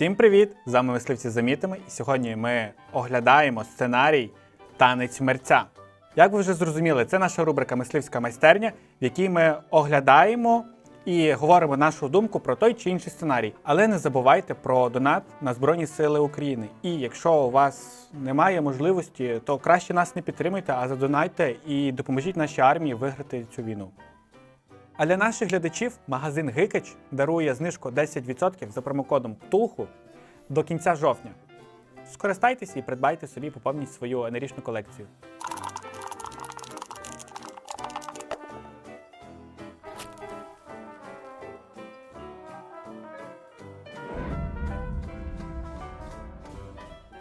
Всім привіт! З вами мисливці за мітами, і сьогодні ми оглядаємо сценарій Танець мерця. Як ви вже зрозуміли, це наша рубрика Мисливська майстерня, в якій ми оглядаємо і говоримо нашу думку про той чи інший сценарій. Але не забувайте про донат на Збройні Сили України. І якщо у вас немає можливості, то краще нас не підтримуйте, а задонайте і допоможіть нашій армії виграти цю війну. А для наших глядачів магазин Гикач дарує знижку 10% за промокодом КТУЛХУ до кінця жовтня. Скористайтеся і придбайте собі, поповніть свою енергічну колекцію.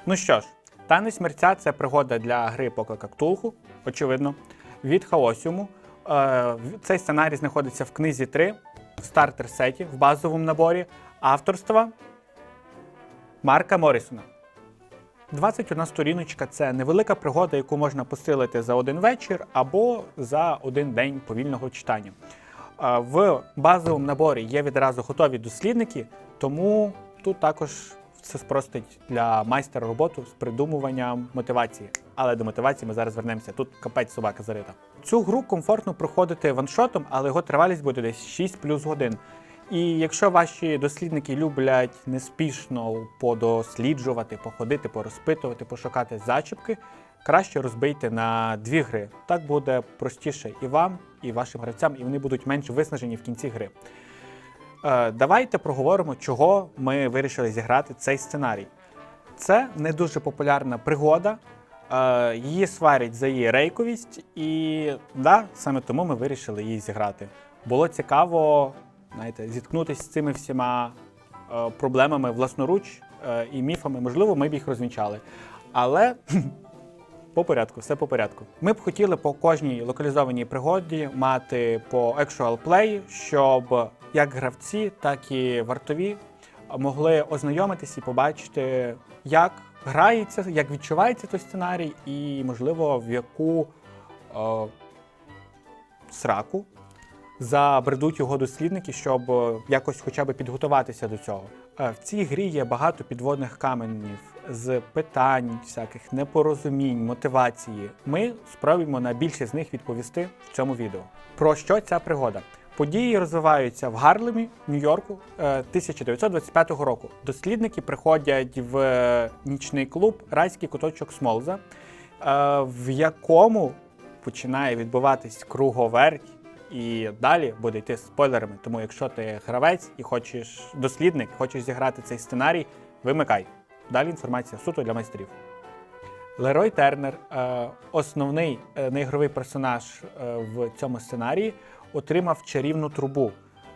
Ну що ж, танець мерця це пригода для гри по Ктулху, очевидно, від хаосіуму. Е, Цей сценарій знаходиться в книзі 3 в стартер сеті в базовому наборі авторства Марка Моррісона. 21 сторіночка це невелика пригода, яку можна посилити за один вечір або за один день повільного читання. Е, В базовому наборі є відразу готові дослідники, тому тут також це спростить для майстера роботу з придумуванням мотивації. Але до мотивації ми зараз вернемося. Тут капець собака зарита. Цю гру комфортно проходити ваншотом, але його тривалість буде десь 6 плюс годин. І якщо ваші дослідники люблять неспішно подосліджувати, походити, порозпитувати, пошукати зачіпки, краще розбийте на дві гри. Так буде простіше і вам, і вашим гравцям, і вони будуть менш виснажені в кінці гри. Е, давайте проговоримо, чого ми вирішили зіграти цей сценарій. Це не дуже популярна пригода. Е, її сварять за її рейковість, і да, саме тому ми вирішили її зіграти. Було цікаво знаєте, зіткнутися з цими всіма е, проблемами власноруч і міфами. Можливо, ми б їх розвінчали. Але по порядку, все по порядку. Ми б хотіли по кожній локалізованій пригоді мати по actual play, щоб як гравці, так і вартові могли ознайомитись і побачити, як грається, як відчувається той сценарій, і, можливо, в яку е, сраку забредуть його дослідники, щоб е, якось хоча б підготуватися до цього. Е, В цій грі є багато підводних каменів з питань, всяких непорозумінь, мотивації. Ми спробуємо на більшість з них відповісти в цьому відео. Про що ця пригода? Події розвиваються в Гарлемі, Нью-Йорку е, 1925 року. Дослідники приходять в е, нічний клуб Райський куточок Смолза, е, в якому починає відбуватись круговерть, і далі буде йти спойлерами. Тому, якщо ти гравець і хочеш дослідник, хочеш зіграти цей сценарій, вимикай. Далі інформація суто для майстрів. Лерой Тернер, е, основний е, неігровий персонаж е, в цьому сценарії, отримав чарівну трубу,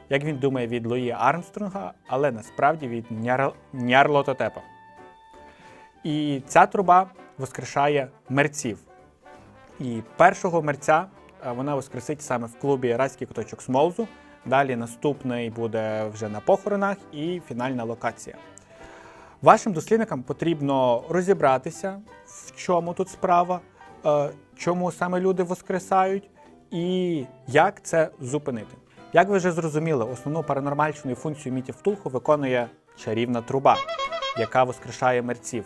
як він думає, від Луї Армстронга, але насправді від Няр... Нярлототепа. І ця труба воскрешає мерців. І першого мерця е, вона воскресить саме в клубі Райський куточок Смолзу. Далі наступний буде вже на похоронах і фінальна локація. Вашим дослідникам потрібно розібратися, в чому тут справа, е, чому саме люди воскресають, і як це зупинити. Як ви вже зрозуміли, основну паранормальну функцію мітів Ктулху виконує чарівна труба, яка воскрешає мерців.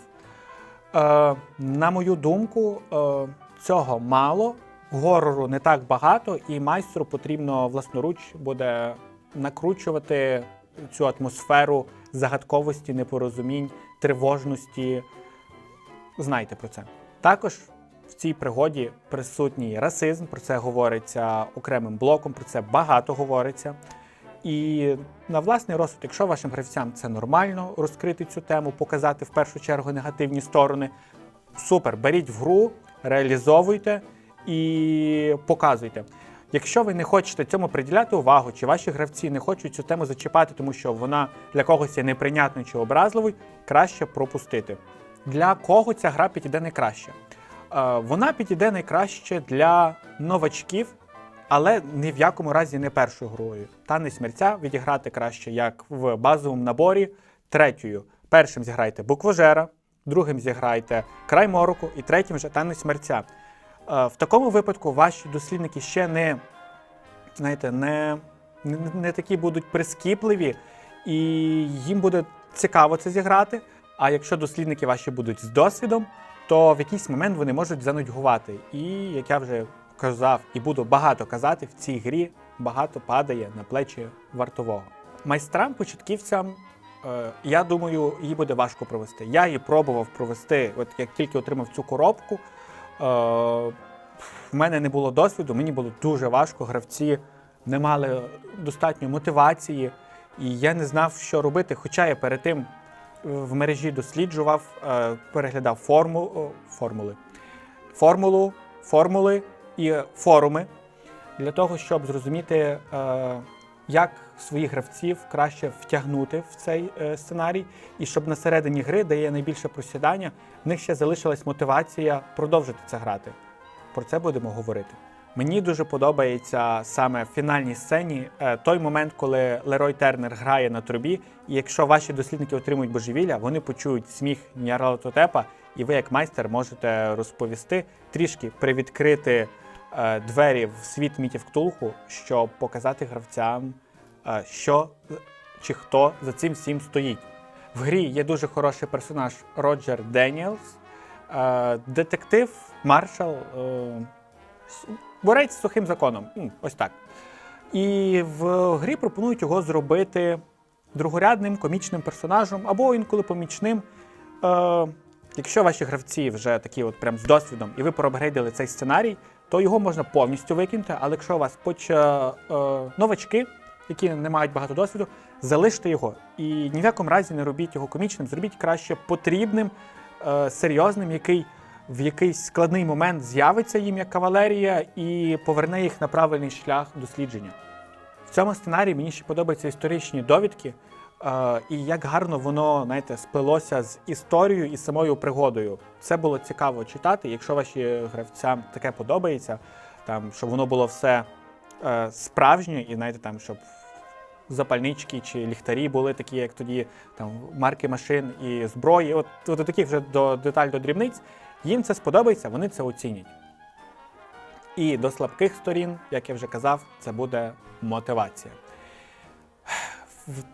Е, на мою думку, е, цього мало, горору не так багато, і майстру потрібно власноруч буде накручувати цю атмосферу загадковості, непорозумінь, тривожності. Знайте про це. Також в цій пригоді присутній расизм, про це говориться окремим блоком, про це багато говориться. І на власний розсуд, якщо вашим гравцям це нормально розкрити цю тему, показати в першу чергу негативні сторони, супер, беріть в гру, реалізовуйте і показуйте. Якщо ви не хочете цьому приділяти увагу, чи ваші гравці не хочуть цю тему зачіпати, тому що вона для когось є неприйнятною чи образливою, краще пропустити. Для кого ця гра підійде найкраще? Е, Вона підійде найкраще для новачків, але ні в якому разі не першою грою. Танець мерця відіграти краще як в базовому наборі. Третьою. Першим зіграйте буквожера, другим зіграйте край мороку і третім вже танець мерця. Е, В такому випадку ваші дослідники ще не, знаєте, не, не такі будуть прискіпливі, і їм буде цікаво це зіграти. А якщо дослідники ваші будуть з досвідом, то в якийсь момент вони можуть занудьгувати. І як я вже казав і буду багато казати, в цій грі багато падає на плечі вартового. Майстрам, початківцям, е, я думаю, її буде важко провести. Я її пробував провести, от як тільки отримав цю коробку. Е, в мене не було досвіду, мені було дуже важко. Гравці не мали достатньо мотивації, і я не знав, що робити. Хоча я перед тим в мережі досліджував, е, переглядав форму, формули, формулу, формули і форуми для того, щоб зрозуміти, е, як своїх гравців краще втягнути в цей е, сценарій, і щоб на середині гри, де є найбільше просідання, в них ще залишилась мотивація продовжити це грати. Про це будемо говорити. Мені дуже подобається саме в фінальній сцені е, той момент, коли Лерой Тернер грає на трубі, і якщо ваші дослідники отримують божевілля, вони почують сміх Няралототепа, і ви, як майстер, можете розповісти трішки привідкрити е, двері в світ мітів Ктулху, щоб показати гравцям, е, що чи хто за цим всім стоїть. В грі є дуже хороший персонаж Роджер Деніелс, детектив, маршал, борець з сухим законом. Ось так. І в грі пропонують його зробити другорядним комічним персонажем або інколи помічним. Е, якщо ваші гравці вже такі от прям з досвідом, і ви проапгрейдили цей сценарій, то його можна повністю викинути. Але якщо у вас поч... е, новачки, які не мають багато досвіду, залиште його. І ні в якому разі не робіть його комічним, зробіть краще потрібним, е, серйозним, який в якийсь складний момент з'явиться їм як кавалерія і поверне їх на правильний шлях дослідження. В цьому сценарії мені ще подобаються історичні довідки, і як гарно воно знаєте, сплелося з історією і самою пригодою. Це було цікаво читати. Якщо ваші гравцям таке подобається, там, щоб воно було все е, справжнє, і знаєте, там, щоб запальнички чи ліхтарі були такі, як тоді, там, марки машин і зброї. От, от таких вже до деталь до дрібниць. Їм це сподобається, вони це оцінять. І до слабких сторін, як я вже казав, це буде мотивація.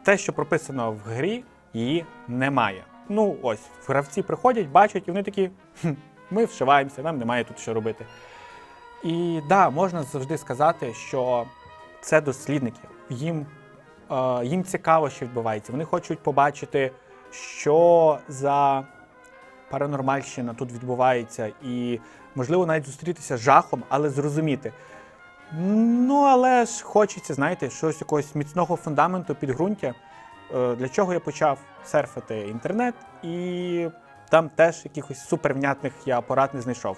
Те, що прописано в грі, її немає. Ну, ось, гравці приходять, бачать, і вони такі: «Хм, ми вшиваємося, нам немає тут що робити. І да, можна завжди сказати, що це дослідники. Їм, е, їм цікаво, що відбувається. Вони хочуть побачити, що за паранормальщина тут відбувається, і можливо навіть зустрітися з жахом, але зрозуміти. Ну, але ж хочеться, знаєте, щось якогось міцного фундаменту, підґрунтя. Е, Для чого я почав серфити інтернет, і там теж якихось супервнятних я порад не знайшов.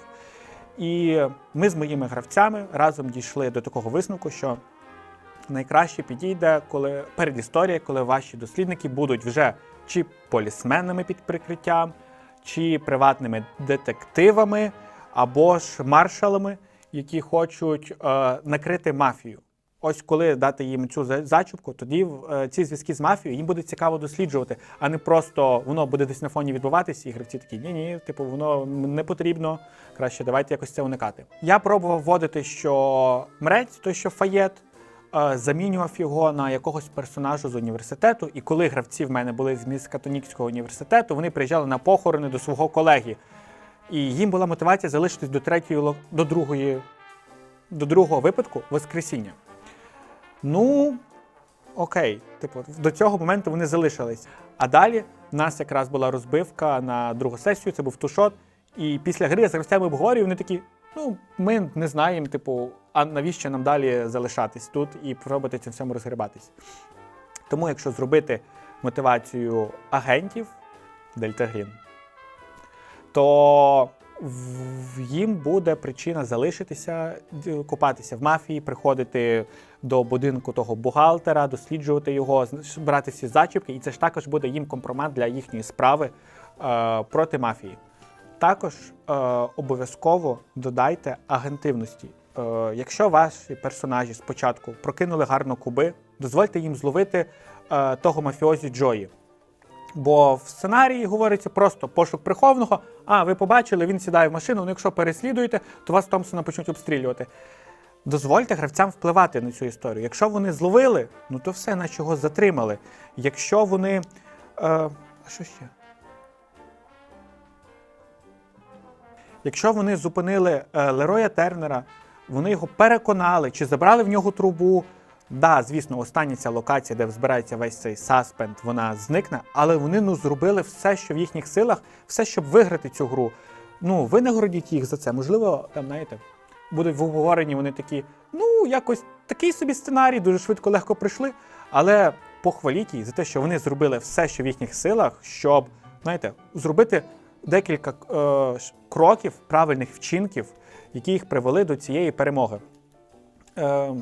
І ми з моїми гравцями разом дійшли до такого висновку, що найкраще підійде, коли передісторія, коли ваші дослідники будуть вже чи полісменами під прикриттям, чи приватними детективами, або ж маршалами, які хочуть е, накрити мафію. Ось коли дати їм цю за- зачіпку, тоді е, ці зв'язки з мафією їм буде цікаво досліджувати, а не просто воно буде десь на фоні відбуватися, і гравці такі ні, ні, типу, воно не потрібно. Краще давайте якось це уникати. Я пробував вводити, що мрець, той що фаєт, замінював його на якогось персонажу з університету. І коли гравці в мене були з Міскатонікського університету, вони приїжджали на похорони до свого колеги. І їм була мотивація залишитись до третьої до другої, до другого випадку Воскресіння. Ну, окей, типу, до цього моменту вони залишились. А далі в нас якраз була розбивка на другу сесію, це був тушот. І після гри з гравцями обговорюю, вони такі: ну, ми не знаємо, типу, а навіщо нам далі залишатись тут і пробувати цим всьому розгрібатись. Тому, якщо зробити мотивацію агентів Дельта Грін, то їм буде причина залишитися, купатися в мафії, приходити до будинку того бухгалтера, досліджувати його, брати всі зачіпки, і це ж також буде їм компромат для їхньої справи е, проти мафії. Також е, обов'язково додайте агентивності. Е, якщо ваші персонажі спочатку прокинули гарно куби, дозвольте їм зловити е, того мафіозі Джої. Бо в сценарії говориться просто пошук прихованого. А, ви побачили, він сідає в машину. Ну, якщо переслідуєте, то вас Томпсона почнуть обстрілювати. Дозвольте гравцям впливати на цю історію. Якщо вони зловили, ну то все, на чого затримали. Якщо вони а що ще? Якщо вони зупинили е, Лероя Тернера, вони його переконали чи забрали в нього трубу. Да, звісно, остання ця локація, де збирається весь цей саспенд, вона зникне, але вони ну зробили все, що в їхніх силах, все, щоб виграти цю гру. Ну, ви нагородіть їх за це. Можливо, там, знаєте, будуть в обговоренні вони такі, ну, якось такий собі сценарій, дуже швидко, легко прийшли. Але похваліть їх за те, що вони зробили все, що в їхніх силах, щоб, знаєте, зробити декілька е, кроків, правильних вчинків, які їх привели до цієї перемоги. Е,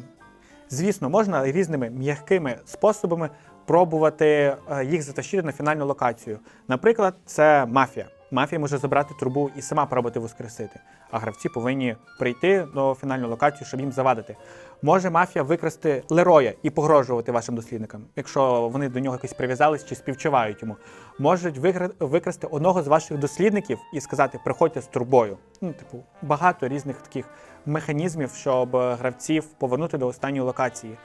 звісно, можна різними м'якими способами пробувати е, їх затащити на фінальну локацію. Наприклад, це мафія. Мафія може забрати трубу і сама пробувати воскресити, а гравці повинні прийти до фінальну локацію, щоб їм завадити. Може мафія викрасти Лероя і погрожувати вашим дослідникам, якщо вони до нього якось прив'язались чи співчувають йому. Можуть викрасти одного з ваших дослідників і сказати: приходьте з трубою. Ну, типу, багато різних таких механізмів, щоб гравців повернути до останньої локації.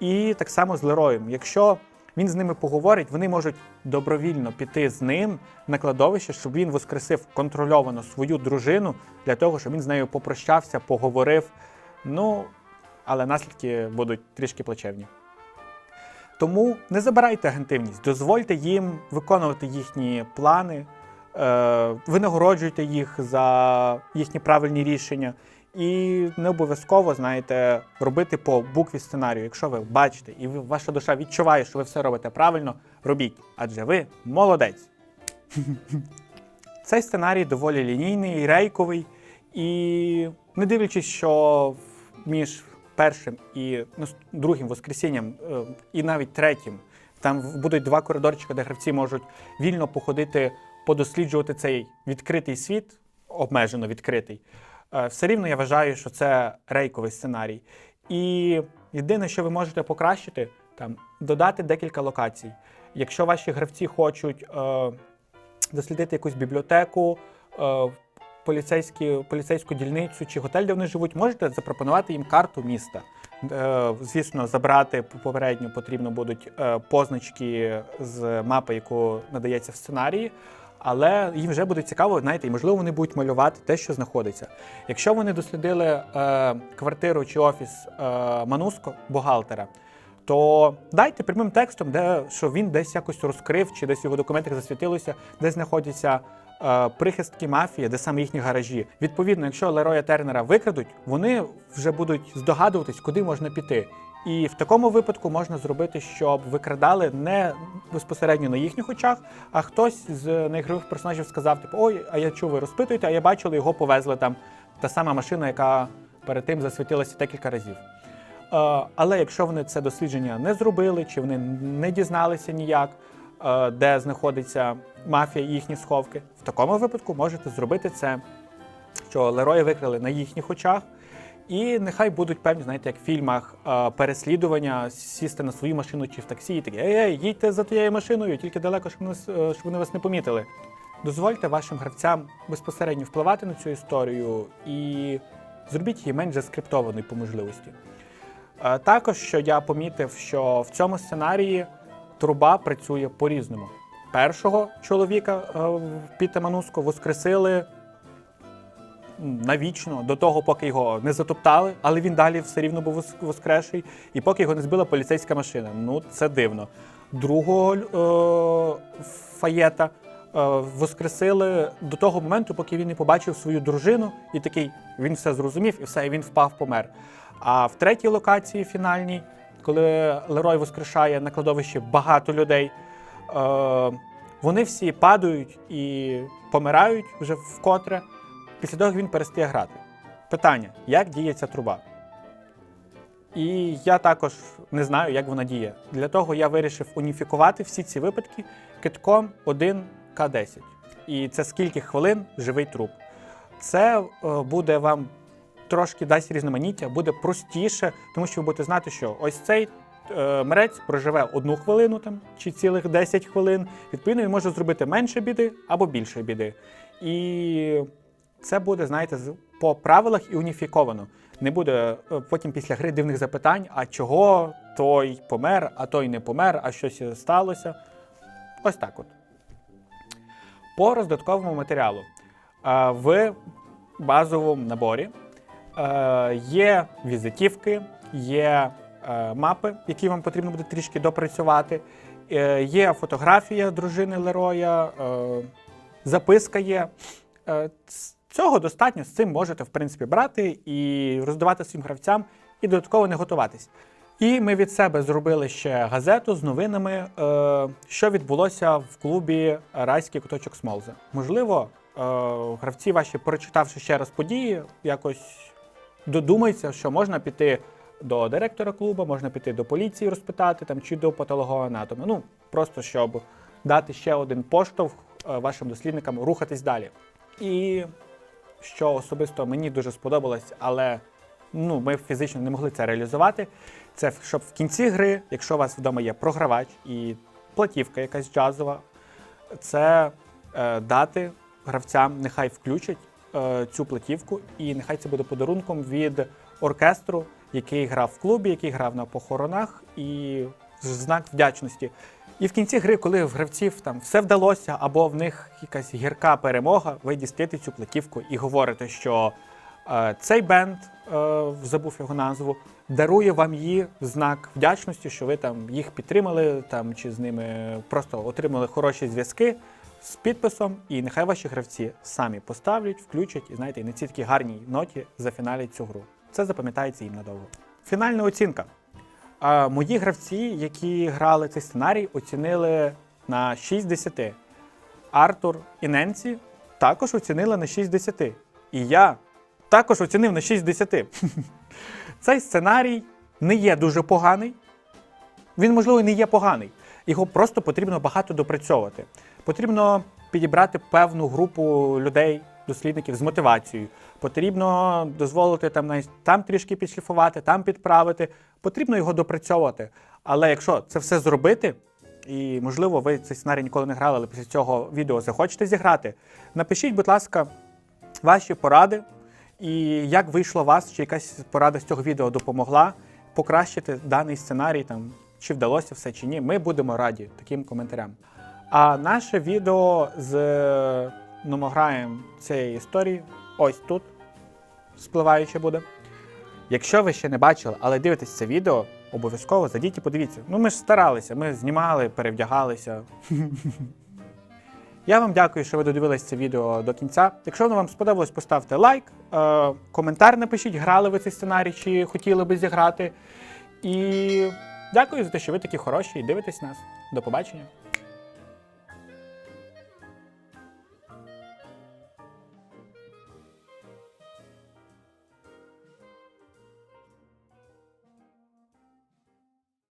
І так само з Лероєм. Якщо він з ними поговорить, вони можуть добровільно піти з ним на кладовище, щоб він воскресив контрольовано свою дружину для того, щоб він з нею попрощався, поговорив. Ну, але наслідки будуть трішки плачевні. Тому не забирайте агентивність, дозвольте їм виконувати їхні плани, е, винагороджуйте їх за їхні правильні рішення. І не обов'язково, знаєте, робити по букві сценарію. Якщо ви бачите і ваша душа відчуває, що ви все робите правильно, робіть, адже ви молодець. Цей сценарій доволі лінійний, рейковий, і не дивлячись, що між першим і другим воскресінням, е, і навіть третім, там будуть два коридорчики, де гравці можуть вільно походити, подосліджувати цей відкритий світ, обмежено відкритий. Е, Все рівно я вважаю, що це рейковий сценарій. І єдине, що ви можете покращити, там додати декілька локацій. Якщо ваші гравці хочуть е, дослідити якусь бібліотеку, е, поліцейські, поліцейську дільницю чи готель, де вони живуть, можете запропонувати їм карту міста. Е, Звісно, забрати попередньо потрібно будуть е, позначки з мапи, яку надається в сценарії. Але їм вже буде цікаво, знаєте, і можливо вони будуть малювати те, що знаходиться. Якщо вони дослідили е, квартиру чи офіс е, Мануско, бухгалтера, то дайте прямим текстом, де що він десь якось розкрив, чи десь в його документах засвітилося, де знаходяться е, прихистки мафії, де саме їхні гаражі. Відповідно, якщо Лероя Тернера викрадуть, вони вже будуть здогадуватись, куди можна піти. І в такому випадку можна зробити, щоб викрадали не безпосередньо на їхніх очах, а хтось з неігрових персонажів сказав: типу, ой, а я чув, ви розпитуєте, а я бачили, його повезли там та сама машина, яка перед тим засвітилася декілька разів. Е, Але якщо вони це дослідження не зробили, чи вони не дізналися ніяк, е, де знаходиться мафія і їхні сховки, в такому випадку можете зробити це, що Лерої викрили на їхніх очах. І нехай будуть певні, знаєте, як в фільмах е, переслідування, сісти на свою машину чи в таксі, і такі ей, ей, їдьте за тією машиною, тільки далеко, щоб, нас, е, щоб вони вас не помітили. Дозвольте вашим гравцям безпосередньо впливати на цю історію і зробіть її менш заскриптованою по можливості. Е, Також, що я помітив, що в цьому сценарії труба працює по-різному. Першого чоловіка Піта Мануско воскресили навічно, до того, поки його не затоптали, але він далі все рівно був вос- воскреший, і поки його не збила поліцейська машина. Ну, це дивно. Другого е, Фаєта е, воскресили до того моменту, поки він не побачив свою дружину, і такий він все зрозумів, і все, і він впав, помер. А в третій локації фінальній, коли Лерой воскрешає на кладовищі багато людей, е, вони всі падають і помирають вже вкотре. Після того як він перестає грати. Питання: як діє ця труба? І я також не знаю, як вона діє. Для того я вирішив уніфікувати всі ці випадки китком 1К10. І це скільки хвилин живий труп. Це е, буде вам трошки дасть різноманіття, буде простіше, тому що ви будете знати, що ось цей е, мерець проживе одну хвилину там, чи цілих 10 хвилин. Відповідно, він може зробити менше біди або більше біди. І це буде, знаєте, по правилах і уніфіковано. Не буде е, потім після гри дивних запитань, а чого той помер, а той не помер, а щось сталося. Ось так от. По роздатковому матеріалу. Е, В базовому наборі е, є візитівки, є мапи, які вам потрібно буде трішки допрацювати. Є фотографія дружини Лероя, записка є. Цього достатньо, з цим можете в принципі брати і роздавати своїм гравцям, і додатково не готуватись. І ми від себе зробили ще газету з новинами, е, що відбулося в клубі Райський куточок Смолзи. Можливо, е, гравці ваші, прочитавши ще раз події, якось додумаються, що можна піти до директора клубу, можна піти до поліції розпитати там, чи до патологоанатома. Ну, просто щоб дати ще один поштовх е, вашим дослідникам рухатись далі. І що особисто мені дуже сподобалось, але ну, ми фізично не могли це реалізувати. Це щоб в кінці гри, якщо у вас вдома є програвач і платівка якась джазова, це е, дати гравцям, нехай включать е, цю платівку, і нехай це буде подарунком від оркестру, який грав в клубі, який грав на похоронах, і знак вдячності. І в кінці гри, коли в гравців там все вдалося, або в них якась гірка перемога, ви дістаєте цю платівку і говорите, що е, цей бенд, е, забув його назву, дарує вам її в знак вдячності, що ви там їх підтримали, там чи з ними просто отримали хороші зв'язки з підписом, і нехай ваші гравці самі поставлять, включать і знаєте, і на цій такій гарній ноті зафіналять цю гру. Це запам'ятається їм надовго. Фінальна оцінка. А, мої гравці, які грали цей сценарій, оцінили на 6 з 10. Артур і Ненсі також оцінили на 6 з 10. І я також оцінив на 6 з 10. Цей сценарій не є дуже поганий. Він, можливо, не є поганий. Його просто потрібно багато допрацьовувати. Потрібно підібрати певну групу людей, дослідників з мотивацією. Потрібно дозволити там, навіть там трішки підшліфувати, там підправити. Потрібно його допрацьовувати. Але якщо це все зробити, і можливо ви цей сценарій ніколи не грали, але після цього відео захочете зіграти, напишіть, будь ласка, ваші поради, і як вийшло вас, чи якась порада з цього відео допомогла покращити даний сценарій, там, чи вдалося все чи ні. Ми будемо раді таким коментарям. А наше відео з номограєм цієї історії ось тут спливаюче буде. Якщо ви ще не бачили, але дивитесь це відео, обов'язково зайдіть і подивіться. Ну ми ж старалися, ми знімали, перевдягалися. Я вам дякую, що ви додивились це відео до кінця. Якщо воно вам сподобалось, поставте лайк, е, коментар напишіть, грали ви цей сценарій чи хотіли би зіграти. І дякую за те, що ви такі хороші і дивитесь нас. До побачення.